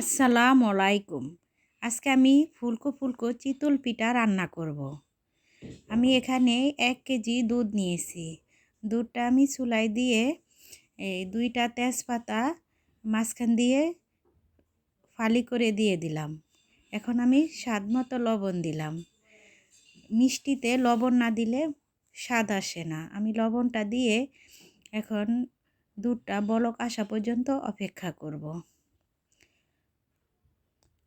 আসসালামু আলাইকুম। আজকে আমি ফুলকো ফুলকো চিতল পিঠা রান্না করব। আমি এখানে এক কেজি দুধ নিয়েছি। দুধটা আমি চুলাই দিয়ে এই দুইটা তেজপাতা মাঝখান দিয়ে ফালি করে দিয়ে দিলাম। এখন আমি স্বাদ মতো লবণ দিলাম। মিষ্টিতে লবণ না দিলে স্বাদ আসে না। আমি লবণটা দিয়ে এখন দুধটা বলক আসা পর্যন্ত অপেক্ষা করব।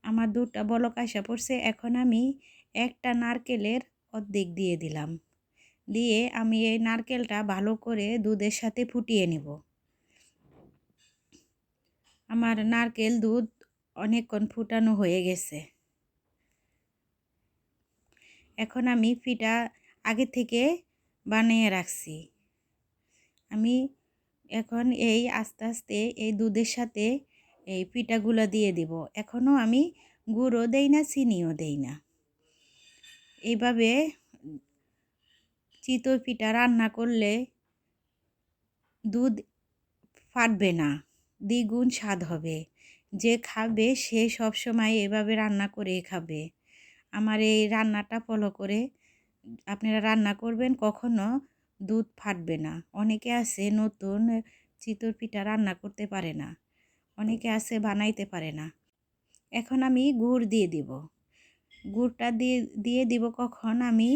আমার দুধটা বলক আসা পড়ছে, এখন আমি একটা নারকেলের অর্ধেক দিয়ে দিলাম। দিয়ে আমি এই নারকেলটা ভালো করে দুধের সাথে ফুটিয়ে নেব। আমার নারকেল দুধ অনেকক্ষণ ফুটানো হয়ে গেছে। এখন আমি ফিটা আগে থেকে বানিয়ে রাখছি। আমি এখন এই আস্তে আস্তে এই দুধের সাথে এই পিঠাগুলো দিয়ে দিব। এখনও আমি গুঁড়ো দেই না, চিনিও দেই না। এইভাবে চিতই পিঠা রান্না করলে দুধ ফাটবে না, দ্বিগুণ স্বাদ হবে। যে খাবে সে সবসময় এভাবে রান্না করে খাবে। আমার এই রান্নাটা ফলো করে আপনারা রান্না করবেন, কখনো দুধ ফাটবে না। অনেকে আছে নতুন চিতর পিঠা রান্না করতে পারে না। অনেকে আছে বানাইতে পারে না। এখন আমি গুড় দিয়ে দিব। গুড়টা দিয়ে দিয়ে দিব কখন? আমি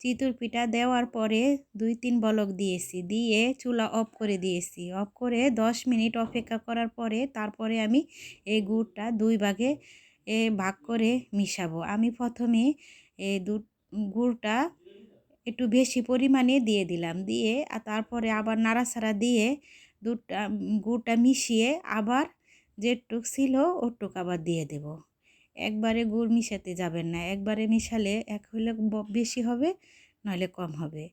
চিতর পিঠা দেওয়ার পরে দুই তিন বলক দিয়েছি। দিয়ে চুলা অফ করে দিয়েছি। অফ করে দশ মিনিট অপেক্ষা করার পরে তারপরে আমি এই গুড়টা দুই ভাগে এ ভাগ করে মিশাবো। আমি প্রথমে এই দু, গুড়টা একটু বেশি পরিমাণে দিয়ে দিলাম। দিয়ে আর তারপরে আবার নাড়াচাড়া দিয়ে দুধটা গুড়টা মিশিয়ে আবার যেটুক ছিল ওটুক আবার দিয়ে দেব। একবারে গুড় মিশাতে যাবেন না, একবারে মিশালে এক হলে বেশি হবে, নইলে কম হবে।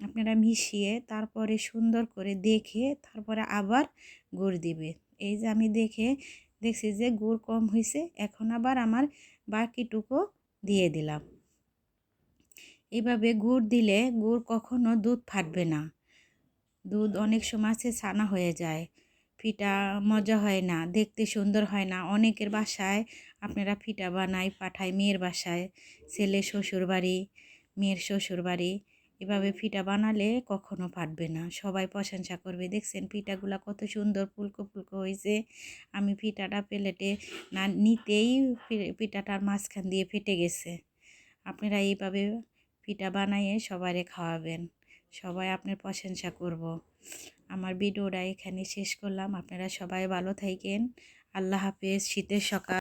আপনারা মিশিয়ে তারপরে সুন্দর করে দেখে তারপরে আবার গুড় দিবে। এই যে আমি দেখে দেখছি যে গুড় কম হয়েছে এখন আবার আমার বাকিটুকু দিয়ে দিলাম। এভাবে গুড় দিলে গুড় কখনো দুধ ফাটবে না। দুধ অনেক সময় আছে ছানা হয়ে যায়। ফিটা মজা হয় না, দেখতে সুন্দর হয় না। অনেকের বাসায় আপনারা ফিটা বানাই পাঠায় মেয়ের বাসায়, ছেলে শ্বশুর বাড়ি মেয়ের শ্বশুর বাড়ি এভাবে ফিটা বানালে কখনো ফাটবে না। সবাই প্রশংসা করবে, দেখছেন পিঠাগুলো কত সুন্দর, ফুলকো ফুলকো হয়েছে আমি পিঠাটা প্লেটে না নিতেই পিঠাটার মাঝখান দিয়ে ফেটে গেছে। আপনারা এইভাবে পিঠা বানাইয়ে সবাইরে খাওয়াবেন। সবাই আপনার প্রশংসা করব। আমার ভিডিওটা এখানে শেষ করলাম। আপনারা সবাই ভালো থাকেন। আল্লাহ হাফেজ। শীতের সকাল।